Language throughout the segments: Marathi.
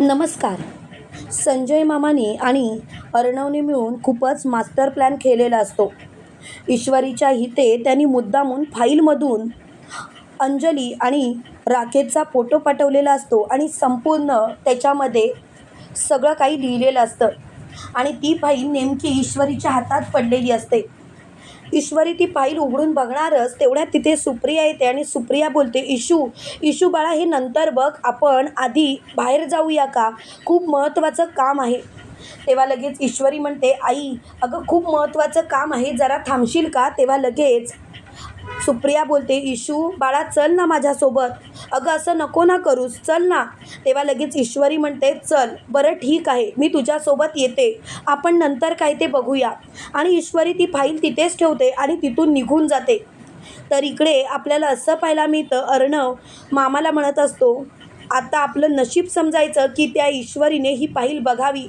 नमस्कार. संजय मामानी आणि अर्णवने मिळून खूपच मास्टर प्लॅन केलेला असतो. ईश्वरीच्या हिते त्यांनी मुद्दामून फाईलमधून अंजली आणि राकेशचा फोटो पाठवलेला असतो आणि संपूर्ण त्याच्यामध्ये सगळं काही लिहिलेलं असतं. आणि ती फाईल नेमकी ईश्वरीच्या हातात पडलेली असते. ईश्वरी ती फाईल उघडून बघणारच तेवढ्यात तिथे सुप्रिया येते आणि सुप्रिया बोलते इशू इशू बाळा हे नंतर बघ आपण आधी बाहेर जाऊया का? खूप महत्त्वाचं काम आहे. तेव्हा लगेच ईश्वरी म्हणते आई अगं खूप महत्त्वाचं काम आहे जरा थांबशील का? तेव्हा लगेच सुप्रिया बोलते इशू बाळा चल ना माझ्यासोबत. अगं असं नको ना करूस चल ना. तेव्हा लगेच ईश्वरी म्हणते चल बरं ठीक आहे मी तुझ्यासोबत येते आपण नंतर काय ते बघूया. आणि ईश्वरी ती फाईल तिथेच ठेवते आणि तिथून निघून जाते. तर इकडे आपल्याला असं पाहायला मिळतं अर्णव मामाला म्हणत असतो आता आपलं नशीब समजायचं की त्या ईश्वरीने ही फाईल बघावी.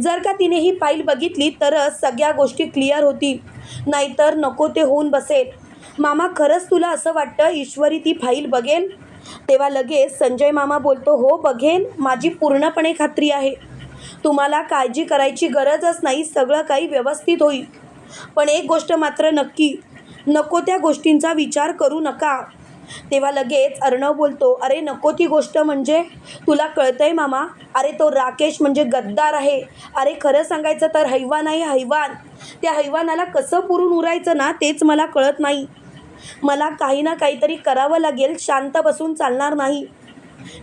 जर का तिने ही फाईल बघितली तरच सगळ्या गोष्टी क्लिअर होतील. नाहीतर नको ते होऊन बसेल. मामा खरंच तुला असं वाटतं ईश्वरी ती फाईल बघेल तेव्हा लगेच संजय मामा बोलतो हो बघेल माझी पूर्णपणे खात्री आहे. तुम्हाला काळजी करायची गरजच नाही. सगळं काही व्यवस्थित होईल. पण एक गोष्ट मात्र नक्की. नको त्या गोष्टींचा विचार करू नका. तेव्हा लगेच अर्णव बोलतो अरे नको ती गोष्ट म्हणजे. तुला कळतंय मामा? अरे तो राकेश म्हणजे गद्दार आहे. अरे खरं सांगायचं तर हैवान आहे हैवान. त्या हैवानाला कसं पुरून उरायचं ना तेच मला कळत नाही. मला काही ना काहीतरी करावं लागेल शांत बसून चालणार नाही.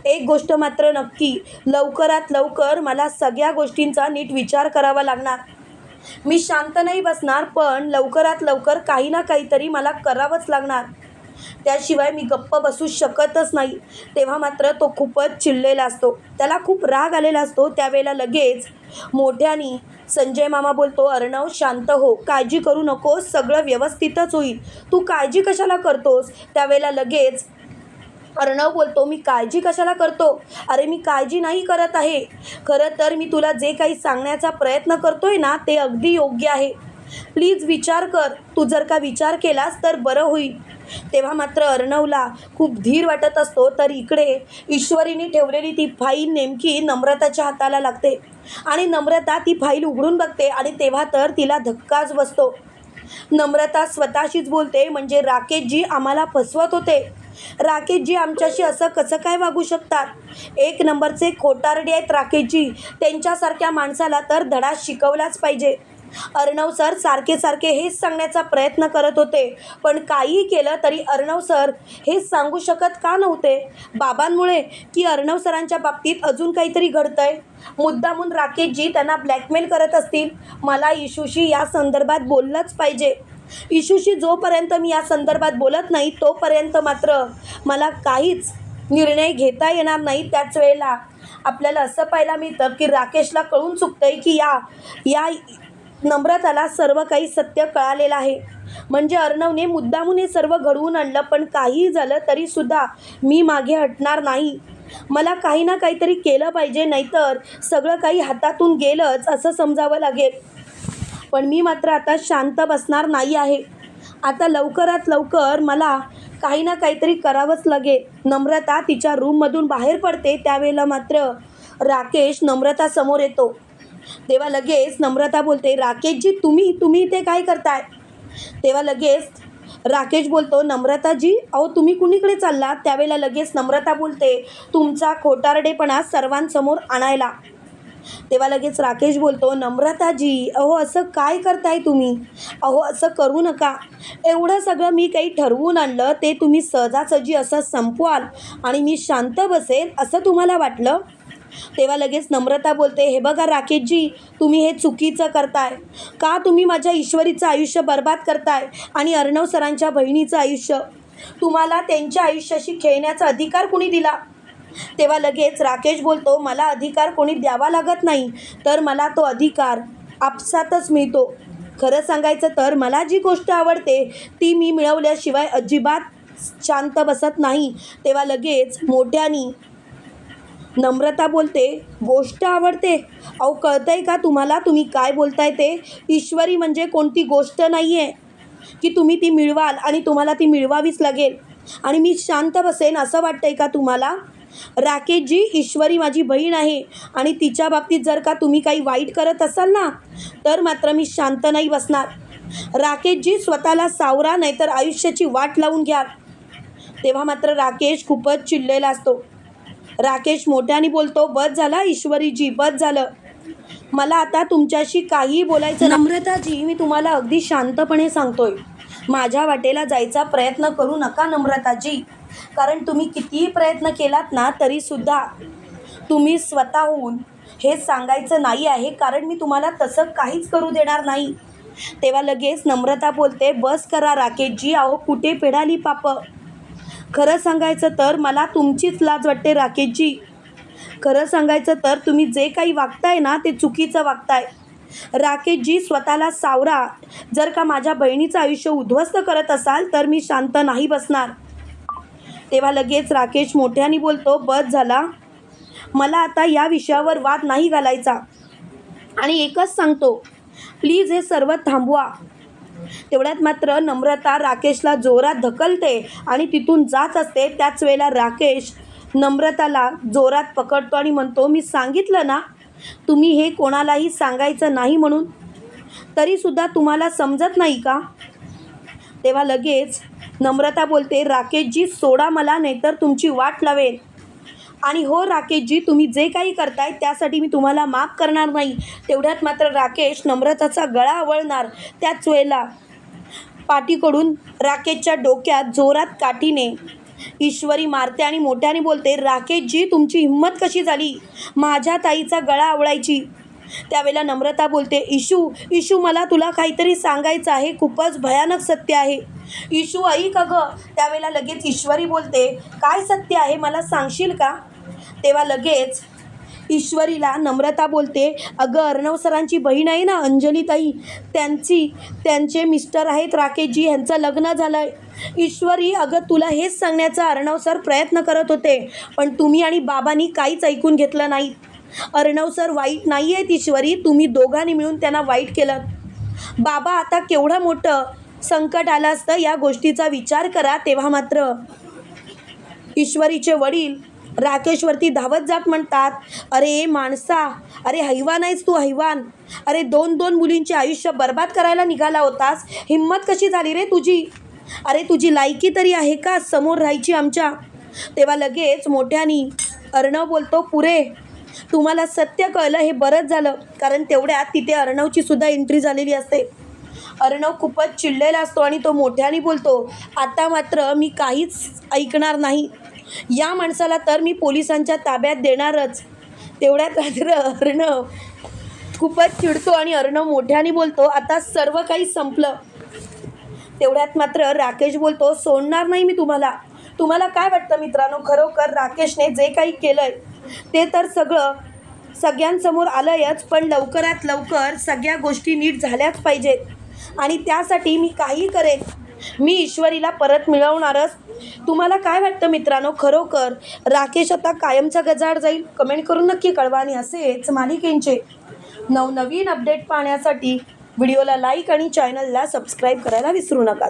एक गोष्ट मात्र नक्की लवकरात लवकर मला सगळ्या गोष्टींचा नीट विचार करावा लागणार. मी शांत नाही बसणार पण लवकरात लवकर काही ना काहीतरी मला करावंच लागणार. त्याशिवाय मी गप्प बसू शकतच नाही. तेव्हा मात्र तो खूपच चिडलेला असतो. त्याला खूप राग आलेला असतो. त्यावेळेला लगेच मोठ्यानी संजय मामा बोलतो अर्णव शांत हो. काळजी करू नकोस. सगळं व्यवस्थितच होईल. तू काळजी कशाला करतोस? त्यावेळेला लगेच अर्णव बोलतो मी काळजी कशाला करतो? अरे मी काळजी नाही करत आहे. खरं तर मी तुला जे काही सांगण्याचा प्रयत्न करतोय ना ते अगदी योग्य आहे. प्लीज विचार कर. तू जर का विचार केलास तर बरं होईल. तेव्हा मात्र अर्णवला खूप धीर वाटत असतो तर इकडे ईश्वरीने ठेवलेली ती फाईल नेमकी नम्रताच्या हाताला लागते. आणि नम्रता ती फाईल उघडून बघते आणि तेव्हा तर तिला धक्काच बसतो. नम्रता स्वतःशीच बोलते म्हणजे राकेशजी आम्हाला फसवत होते. राकेशजी आमच्याशी असं कसं काय वागू शकतात? एक नंबरचे खोटारडे आहेत राकेशजी. त्यांच्यासारख्या माणसाला तर धडा शिकवलाच पाहिजे. अर्णव सर सारखे सारखे हेच सांगण्याचा प्रयत्न करत होते. पण काहीही केलं तरी अर्णव सर हेच सांगू शकत का नव्हते? बाबांमुळे की अर्णव सरांच्या बाबतीत अजून काहीतरी घडतंय? मुद्दामून राकेशजी त्यांना ब्लॅकमेल करत असतील. मला इशूशी या संदर्भात बोललंच पाहिजे. इशूशी जोपर्यंत मी या संदर्भात बोलत नाही तोपर्यंत मात्र मला काहीच निर्णय घेता येणार नाही त्याच वेळेला. आपल्याला असं पाहायला मिळतं की राकेशला कळून चुकतंय की या या नम्रताला सर्व काही सत्य कळालेलं आहे. म्हणजे अर्णवने मुद्दामून हे सर्व घडवून आणलं पण काहीही झालं तरीसुद्धा मी मागे हटणार नाही. मला काही ना काहीतरी केलं पाहिजे नाहीतर सगळं काही हातातून गेलंच असं समजावं लागेल. पण मी मात्र आता शांत बसणार नाही आहे. आता लवकरात लवकर मला काही ना काहीतरी करावंच लागेल. नम्रता तिच्या रूममधून बाहेर पडते त्यावेळेला मात्र राकेश नम्रतासमोर येतो. तेव्हा लगेच नम्रता बोलते राकेशजी तुम्ही तुम्ही इथे काय करताय? तेव्हा लगेच राकेश बोलतो नम्रताजी अहो तुम्ही कुणीकडे चाललात? त्यावेळेला लगेच नम्रता बोलते तुमचा खोटारडेपणा सर्वांसमोर आणायला. तेव्हा लगेच राकेश बोलतो नम्रताजी अहो असं काय करताय तुम्ही? अहो असं करू नका. एवढं सगळं मी काही ठरवून आणलं ते तुम्ही सहजासहजी असं संपवाल आणि मी शांत बसेल असं तुम्हाला वाटलं? तेव्हा लगेच नम्रता बोलते हे बघा राकेशजी तुम्ही हे चुकीचं करताय. का तुम्ही माझ्या ईश्वरीचं आयुष्य बर्बाद करताय आणि अर्णव सरांच्या बहिणीचं आयुष्य? तुम्हाला त्यांच्या आयुष्याशी खेळण्याचा अधिकार कुणी दिला? तेव्हा लगेच राकेश बोलतो मला अधिकार कोणी द्यावा लागत नाही तर मला तो अधिकार आपसातच मिळतो. खरं सांगायचं तर मला जी गोष्ट आवडते ती मी मिळवल्याशिवाय अजिबात शांत बसत नाही. तेव्हा लगेच मोठ्यानी नम्रता बोलते गोष्ट आवडते. अहो कळतंय का तुम्हाला? तुम्ही काय बोलताय ते? ईश्वरी म्हणजे कोणती गोष्ट नाही आहे की तुम्ही ती मिळवाल आणि तुम्हाला ती मिळवावीच लागेल. आणि मी शांत बसेन असं वाटतंय का तुम्हाला? राकेशजी ईश्वरी माझी बहीण आहे आणि तिच्या बाबतीत जर का तुम्ही काही वाईट करत असाल ना तर मात्र मी शांत नाही बसणार. राकेशजी स्वतःला सावरा नाहीतर आयुष्याची वाट लावून घ्या तेव्हा मात्र राकेश खूपच चिडलेला असतो. राकेश मोठ्याने बोलतो बस झाला ईश्वरीजी बस झालं. मला आता तुमच्याशी काहीही बोलायचं नम्रताजी मी तुम्हाला अगदी शांतपणे सांगतोय. माझ्या वाटेला जायचा प्रयत्न करू नका नम्रताजी. कारण तुम्ही कितीही प्रयत्न केलात ना तरीसुद्धा तुम्ही स्वतःहून हे सांगायचं नाही आहे. कारण मी तुम्हाला तसं काहीच करू देणार नाही. तेव्हा लगेच नम्रता बोलते बस करा राकेशजी अहो कुठे पिढाली पाप? खरं सांगायचं तर मला तुमचीच लाज वाटते राकेशजी. खरं सांगायचं तर तुम्ही जे काही वागताय ना ते चुकीचं वागताय. राकेशजी स्वतःला सावरा. जर का माझ्या बहिणीचं आयुष्य उद्ध्वस्त करत असाल तर मी शांत नाही बसणार. तेव्हा लगेच राकेश मोठ्याने बोलतो बस झाला. मला आता या विषयावर वाद नाही घालायचा. आणि एकच सांगतो प्लीज हे सर्व थांबवा. तेवढ्यात मात्र नम्रता राकेशला जोरात धकलते आणि तिथून जात असते. त्याच वेळेला राकेश नम्रताला जोरात पकडतो आणि म्हणतो मी सांगितलं ना? तुम्ही हे कोणालाही सांगायचं नाही म्हणून? तरीसुद्धा तुम्हाला समजत नाही का? तेव्हा लगेच नम्रता बोलते राकेशजी सोडा मला नाहीतर तुमची वाट लावेल आणि हो राकेशजी तुम्ही जे काही करताय त्यासाठी मी तुम्हाला माफ करणार नाही. तेवढ्यात मात्र राकेश नम्रताचा गळा आवळणार त्याच वेळेला पाठीकडून राकेशच्या डोक्यात जोरात काठीने. ईश्वरी मारते आणि मोठ्याने बोलते राकेशजी तुमची हिंमत कशी झाली? माझ्या ताईचा गळा आवळायची. त्यावेळेला नम्रता बोलते इशू इशू मला तुला काहीतरी सांगायचं आहे. खूपच भयानक सत्य आहे. इशू ऐक अगं. त्यावेळेला लगेच ईश्वरी बोलते काय सत्य आहे? मला सांगशील का? तेव्हा लगेच ईश्वरीला नम्रता बोलते अगं अर्णव सरांची बहीण आहे ना अंजलीताई? त्यांची त्यांचे मिस्टर आहेत राकेशजी यांचं लग्न झालं आहे ईश्वरी अगं तुला हेच सांगण्याचा अर्णव सर प्रयत्न करत होते पण तुम्ही आणि बाबांनी काहीच ऐकून घेतलं नाही. अर्णव सर वाईट नाही आहेत ईश्वरी. तुम्ही दोघांनी मिळून त्यांना वाईट केलं. बाबा आता केवढं मोठं संकट आलं असतं या गोष्टीचा विचार करा तेव्हा मात्र. ईश्वरीचे वडील राकेशवरती धावत जात म्हणतात अरे माणसा अरे हैवान आहेस तू हैवान. अरे दोन दोन मुलींचे आयुष्य बर्बाद करायला निघाला होतास. हिंमत कशी झाली रे तुझी? अरे तुझी लायकी तरी आहे का समोर राहायची आमच्या? तेव्हा लगेच मोठ्यानी अर्णव बोलतो पुरे तुम्हाला सत्य कळलं हे बरंच झालं कारण तेवढ्यात तिथे अर्णवची सुद्धा एंट्री झालेली असते. अर्णव खूपच चिडलेला असतो आणि तो मोठ्याने बोलतो आता मात्र मी काहीच ऐकणार नाही. या माणसाला तर मी पोलिसांच्या ताब्यात देणारच. तेवढ्यात मात्र अर्णव खूपच चिडतो आणि अर्णव मोठ्याने बोलतो आता सर्व काही संपलं. तेवढ्यात मात्र राकेश बोलतो सोडणार नाही मी तुम्हाला. तुम्हाला काय वाटतं मित्रांनो? खरोखर राकेशने जे काही केलं आहे ते तर सगळं सगळ्यांसमोर आलंयच पण लवकरात लवकर सगळ्या गोष्टी नीट झाल्याच पाहिजेत. आणि त्यासाठी मी काही करेन. मी ईश्वरीला परत मिळवणारच. तुम्हाला काय वाटतं मित्रांनो? खरोखर राकेश आता कायमचा गजाड जाईल? कमेंट करून नक्की कळवा आणि असेच मालिकेंचे नवनवीन अपडेट पाहण्यासाठी व्हिडिओला लाईक आणि चॅनलला सबस्क्राईब करायला विसरू नका.